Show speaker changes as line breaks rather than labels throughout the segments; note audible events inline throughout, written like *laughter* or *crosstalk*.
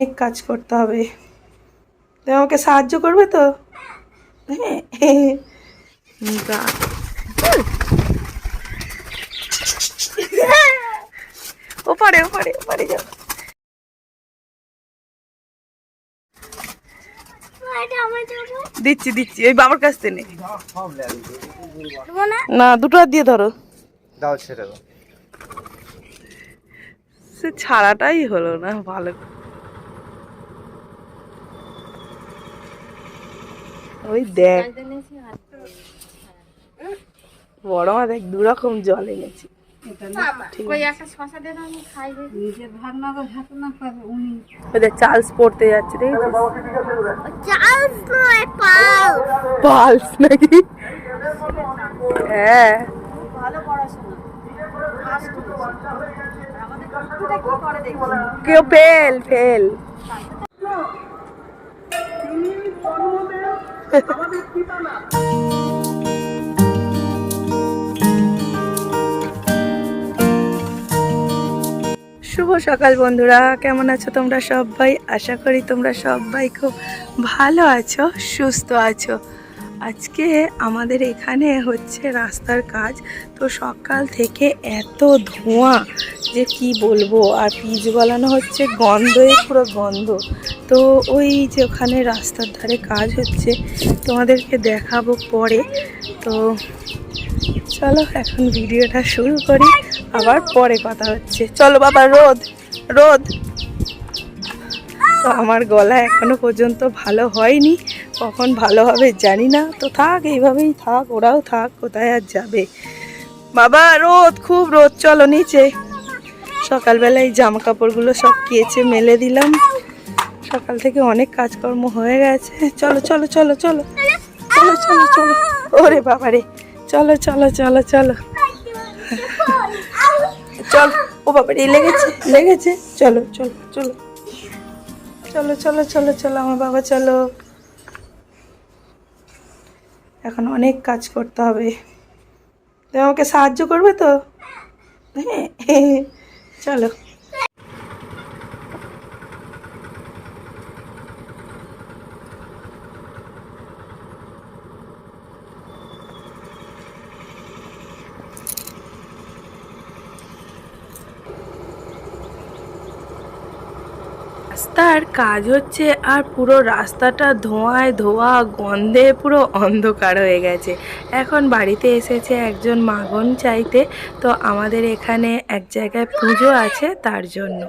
অনেক কাজ করতে হবে। তুমি আমাকে সাহায্য করবে তো? হ্যাঁ। তা- ওপারে ওপারে ওপারে যাও। দিচ্ছি দিচ্ছি। ওই বাবার কাছ থেকে নে। না দুটো হাত দিয়ে ধরো।
দাও ছেড়ে দাও।
সে ছাড়াটাই হলো না ভালো করে। ওই দেখ। বড় মা দেখ দু রকম জল এনেছি। চার্লস পড়তে যাচ্ছে দেখেছিস? পালস নাকি? হ্যাঁ। কেউ ফেল ফেল। শুভ সকাল বন্ধুরা, কেমন আছো তোমরা সবাই? আশা করি তোমরা সবাই খুব ভালো আছো, সুস্থ আছো। আজকে আমাদের এখানে হচ্ছে রাস্তার কাজ। তো সকাল থেকে এত ধোঁয়া যে কি বলব? আর পিচ গলানো হচ্ছে গন্ধই পুরো গন্ধ। তো ওই যে ওখানে রাস্তার ধারে কাজ হচ্ছে, তোমাদেরকে দেখাবো পরে। তো চলো এখন ভিডিওটা শুরু করি, আবার পরে কথা হচ্ছে। চলো বাবা, রোদ রোদ। তো আমার গলা এখনও পর্যন্ত ভালো হয়নি। কখন ভালো হবে জানি না। তো থাক, এইভাবেই থাক, ওরাও থাক, কোথায় আর যাবে? বাবা, রোদ, খুব রোদ, চলো নিচে। সকালবেলায় জামা কাপড়গুলো সব কেচে মেলে দিলাম। সকাল থেকে অনেক কাজকর্ম হয়ে গেছে। চলো চলো চলো চলো। চলো চলো চলো। ওরে বাবা রে। চলো চলো চলো চলো। চল, ও বাবা রে, লেগেছে লেগেছে। চলো চলো চলো। চলো চলো চলো চলো, আমার বাবা, চলো। এখন অনেক কাজ করতে হবে। তুমি আমাকে সাহায্য করবে তো? হ্যাঁ। চলো। রাস্তার কাজ হচ্ছে আর পুরো রাস্তাটা ধোঁয়ায় ধোয়া, গন্ধে পুরো অন্ধকার হয়ে গেছে। এখন বাড়িতে এসেছে একজন মাগন চাইতে, তো আমাদের এখানে এক জায়গায় পুজো আছে তার জন্য।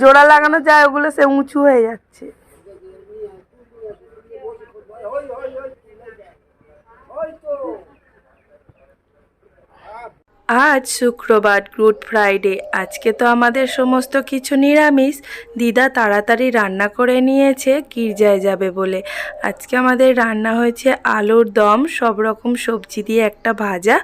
জোড়া লাগানো যায়, ওগুলো সে উঁচু হয়ে যাচ্ছে। আজ শুক্রবার গুড ফ্রাইডে। আজকে তো আমাদের সমস্ত কিছু নিরামিষ। দিদা তাড়াতাড়ি রান্না করে নিয়েছে, গির্জায় যাবে বলে। আজকে আমাদের রান্না হয়েছে আলুর দম, সব রকম সবজি দিয়ে একটা ভাজা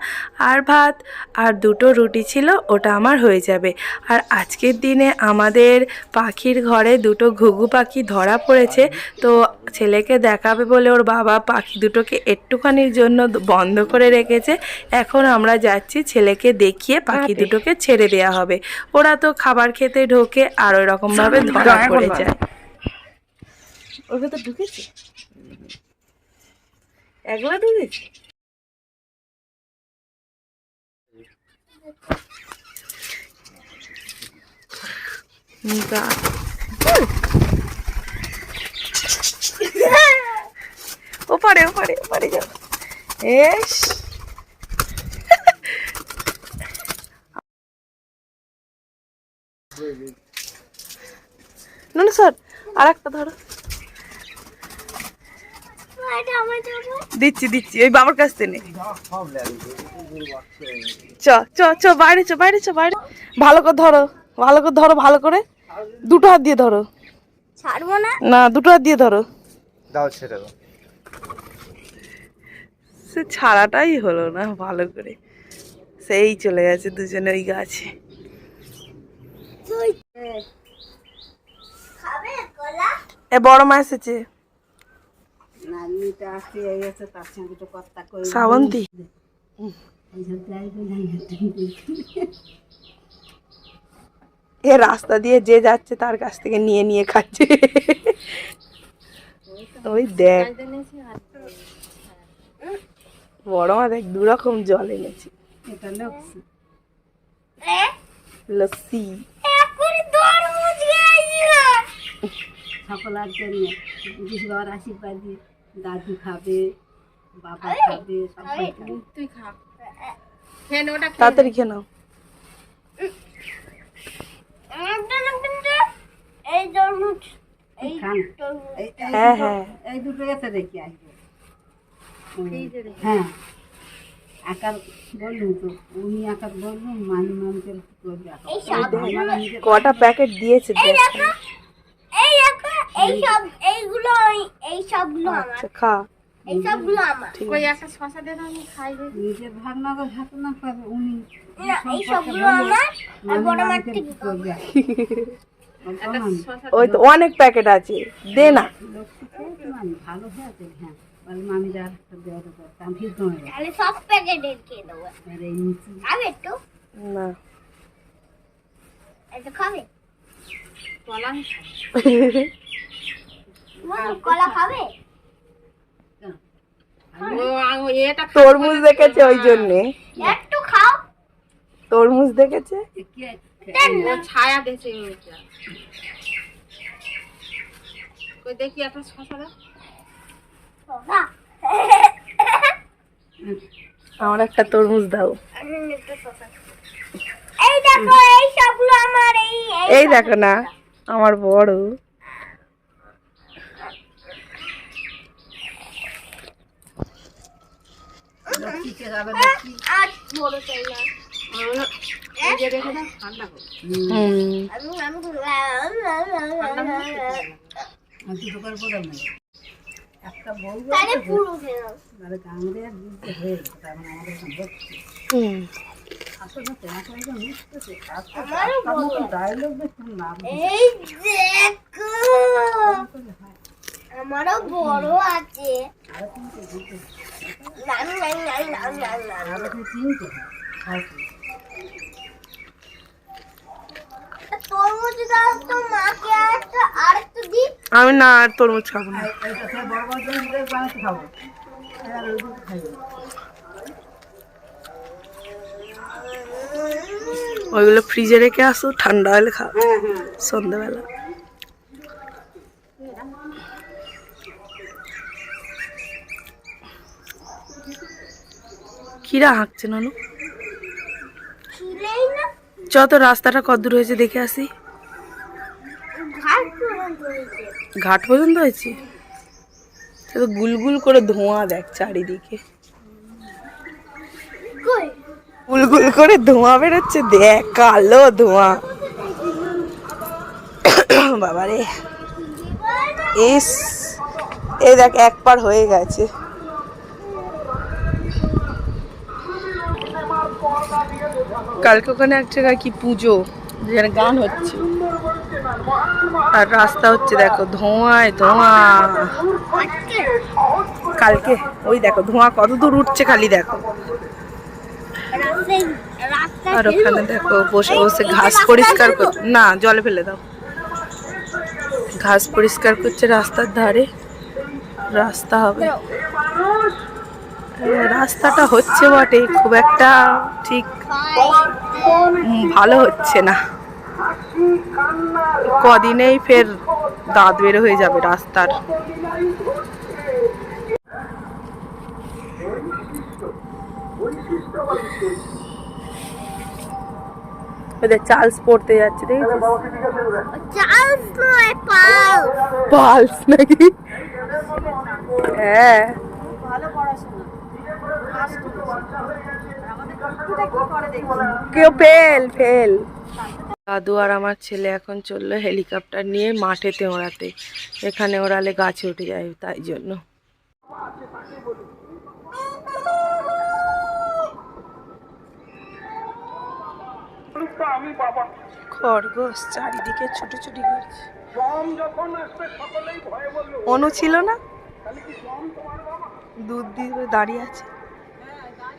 আর ভাত। আর দুটো রুটি ছিল, ওটা আমার হয়ে যাবে। আর আজকের দিনে আমাদের পাখির ঘরে দুটো ঘুঘু পাখি ধরা পড়েছে, তো ছেলেকে দেখাবে বলে ওর বাবা পাখি দুটোকে একটুখানির জন্য বন্ধ করে রেখেছে। এখন আমরা যাচ্ছি ছেলেকে দেখিয়ে পাখি দুটোকে ছেড়ে দেয়া হবে। ওরা তো খাবার খেতে ঢোকে আর ওই রকম ভাবে ধরা পড়ে যায়। ওর ভেতর ঢুকেছে? একলা ঢুকেছে? ওপারে ওপারে ওপারে যাও এস। না না স্যার আর একটা ধরো। দিচ্ছি দিচ্ছি ওই বাবার কাছ থেকে। চ চ চ বাইরে চ বাইরে চ বাইরে। ভালো করে ধরো ভালো করে ধরো ভালো করে। দুটো হাত দিয়ে ধরো।
ছাড়বো না?
না দুটো হাত দিয়ে ধরো।
দাও ছেড়ে দাও।
সে ছাড়াটাই হলো না ভালো করে। সেই চলে গেছে দুজনে ওই গাছে। এ বড় মা এসেছে। শ্রাবন্তী। এ রাস্তা দিয়ে যে যাচ্ছে তার কাছ থেকে নিয়ে নিয়ে খাচ্ছে। ওই দেখ। বড় মা দেখ দু রকম জল এনেছি।
এটা
লস্যি।
সকলের জন্য বিশ বাবার আশীর্বাদ দিয়ে দাদু খাবে বাবা খাবে সবাই
তুই খা। ওটা খেয়ে
তাড়াতাড়ি খেয়ে নাও। হ্যাঁ, হ্যাঁ।
এই দুটো এতে আসব। হ্যাঁ। আকার বললুম তো উনি আকার বললুম মানি
কটা প্যাকেট দিয়েছে দেখ।
এই দেখো এই সব এইগুলো এই- এই সবগুলো আমার।
আচ্ছা খা।
এই সবগুলো আমার।
ঠিক
একটা শশা দে আমি খাই
ভাগ না করে ভাগ না উনি
এই সবগুলো আমার আর বড় থেকে
ওই তো অনেক প্যাকেট আছে দে না।
ভালো হ্যাঁ। মামি যার দেওয়া তো আমি
তাহলে সব প্যাকেটের খেয়ে দেবো। খাবে একটু?
না।
খাবে।
কলা *laughs*
কলা খাবে?
ও এটা
তরমুজ দেখেছে ওই জন্যে।
একটু খাও।
তরমুজ দেখেছে?
ছায়া ওইটা দেখি একটা শশা *laughs*
আমার একটা তরমুজ দাও।
এই দেখো এই সবগুলো আমার এই
এই দেখো না আমার বড়
লক্ষ্মীকে যাবে লক্ষ্মী
আর বড় চাই না
ওগুলো এই যে রেখে দাও ঠান্ডা করো
হুম
আমি আমি
আমি দুটো করে বললাম না একটা বলব মানে আর বুঝতে আমাদের সম্পর্কে
এই দেখো। আমারও বড় আছে।
আমি না আর তরমুজ খাব না।
খাব।
ওইগুলো ফ্রিজে রেখে আসো ঠান্ডা হলে খাও
হ্যাঁ হ্যাঁ।
সন্ধ্যাবেলা। কিরা হাঁকছে নানু? যত রাস্তাটা কত দূর হয়েছে দেখে আসি।
ঘাট পর্যন্ত হয়েছে।
তো গুলগুল করে ধোঁয়া দেখ চারিদিকে। গুলগুল করে ধোঁয়া বেরোচ্ছে দেখ কালো ধোঁয়া। বাবারে। ইস এই দেখ এক পার হয়ে গেছে। কালকে ওখানে এক জায়গায় কি পুজো, যেখানে গান হচ্ছে। আর রাস্তা হচ্ছে দেখো, ধোঁয়ায় ধোঁয়া। কালকে ওই দেখো, ধোঁয়া কত দূর উঠছে খালি দেখো। আর ওখানে দেখো, বসে বসে ঘাস পরিষ্কার না, জলে ফেলে দাও। ঘাস পরিষ্কার করছে রাস্তার ধারে। রাস্তা হবে। রাস্তাটা হচ্ছে বটে খুব একটা ঠিক ভালো হচ্ছে না। কদিনেই ফের দাঁত বের হয়ে যাবে রাস্তার। ওদের চার্লস পড়তে যাচ্ছে দেখেছিস?
চার্লস নয় পাল
পালস নাকি? হ্যাঁ। কেউ ফেল ফেল দাদু আর আমার ছেলে এখন চলল হেলিকপ্টার নিয়ে মাঠেতে ওড়াতে। এখানে ওড়ালে গাছে উঠে যায় তাই জন্য। খরগোশ চারিদিকে ছুটোছুটি করছে। অনু ছিল না? দুধ দিয়ে দাঁড়িয়ে আছে।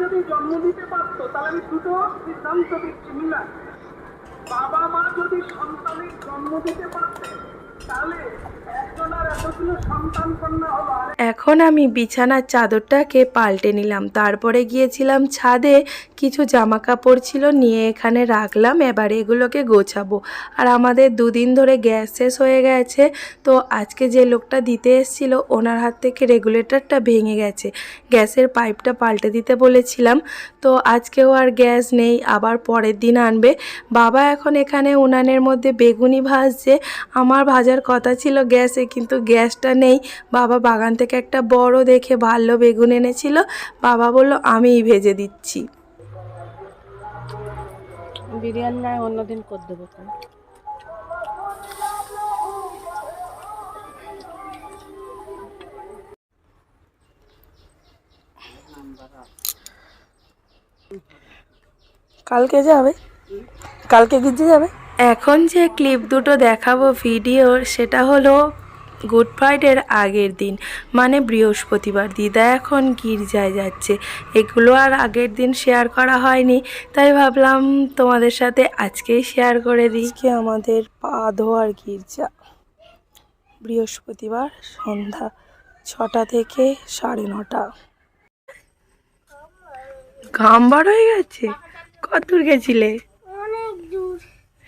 যদি জন্ম দিতে পারতো, তাহলে আমি দুটো সিদ্ধান্ত দিচ্ছি মিলা বাবা মা যদি সন্তানের জন্ম দিতে পারতেন, তাহলে
এখন আমি বিছানার চাদরটাকে পাল্টে নিলাম। তারপরে গিয়েছিলাম ছাদে, কিছু জামা কাপড় ছিল, নিয়ে এখানে রাখলাম, এবার এগুলোকে গোছাবো। আর আমাদের দুদিন ধরে গ্যাস শেষ হয়ে গেছে, তো আজকে যে লোকটা দিতে এসেছিল, ওনার হাত থেকে রেগুলেটরটা ভেঙে গেছে। গ্যাসের পাইপটা পাল্টে দিতে বলেছিলাম, তো আজকেও আর গ্যাস নেই, আবার পরের দিন আনবে। বাবা এখন এখানে উনানের মধ্যে বেগুনি ভাজছে। আমার ভাজার কথা ছিল, গ্যাসে কিন্তু গ্যাসটা নেই। বাবা বাগান থেকে একটা বড় দেখে ভালো বেগুন এনেছিল। বাবা বলল আমিই ভেজে দিচ্ছি।
বিরিয়ানি নয় অন্যদিন করে দেবো
কালকে যাবে? কালকে গির্জে যাবে? এখন যে ক্লিপ দুটো দেখাবো ভিডিওর সেটা হলো গুড ফ্রাইডের আগের দিন মানে বৃহস্পতিবার। দিদা এখন গির্জায় যাচ্ছে। এগুলো আর আগের দিন শেয়ার করা হয়নি তাই ভাবলাম তোমাদের সাথে আজকেই শেয়ার করে দিই। কি আমাদের পা ধোয়ার গির্জা। বৃহস্পতিবার সন্ধ্যা ছটা থেকে সাড়ে নটা। ঘাম বার হয়ে গেছে? কত দূর গেছিলে?
অনেক দূর।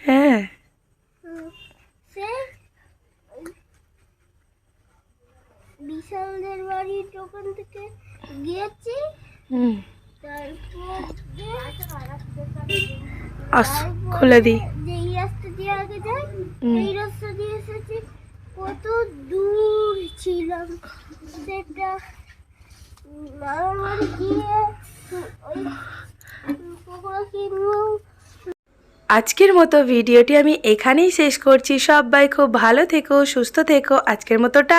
হ্যাঁ
সে বিশালদের বাড়ির দোকান থেকে গিয়েছি। তারপর
আস খুলে দিই।
যেই রাস্তা দিয়ে আগে যাই রাস্তা দিয়ে এসেছি। কত দূর ছিলাম সেটা মামার বাড়ি গিয়ে ওই পকোড়া কিনবো
আজকের মতো ভিডিওটি আমি এখানেই শেষ করছি। সবাই খুব ভালো থেকো সুস্থ থেকো। আজকের মতো টা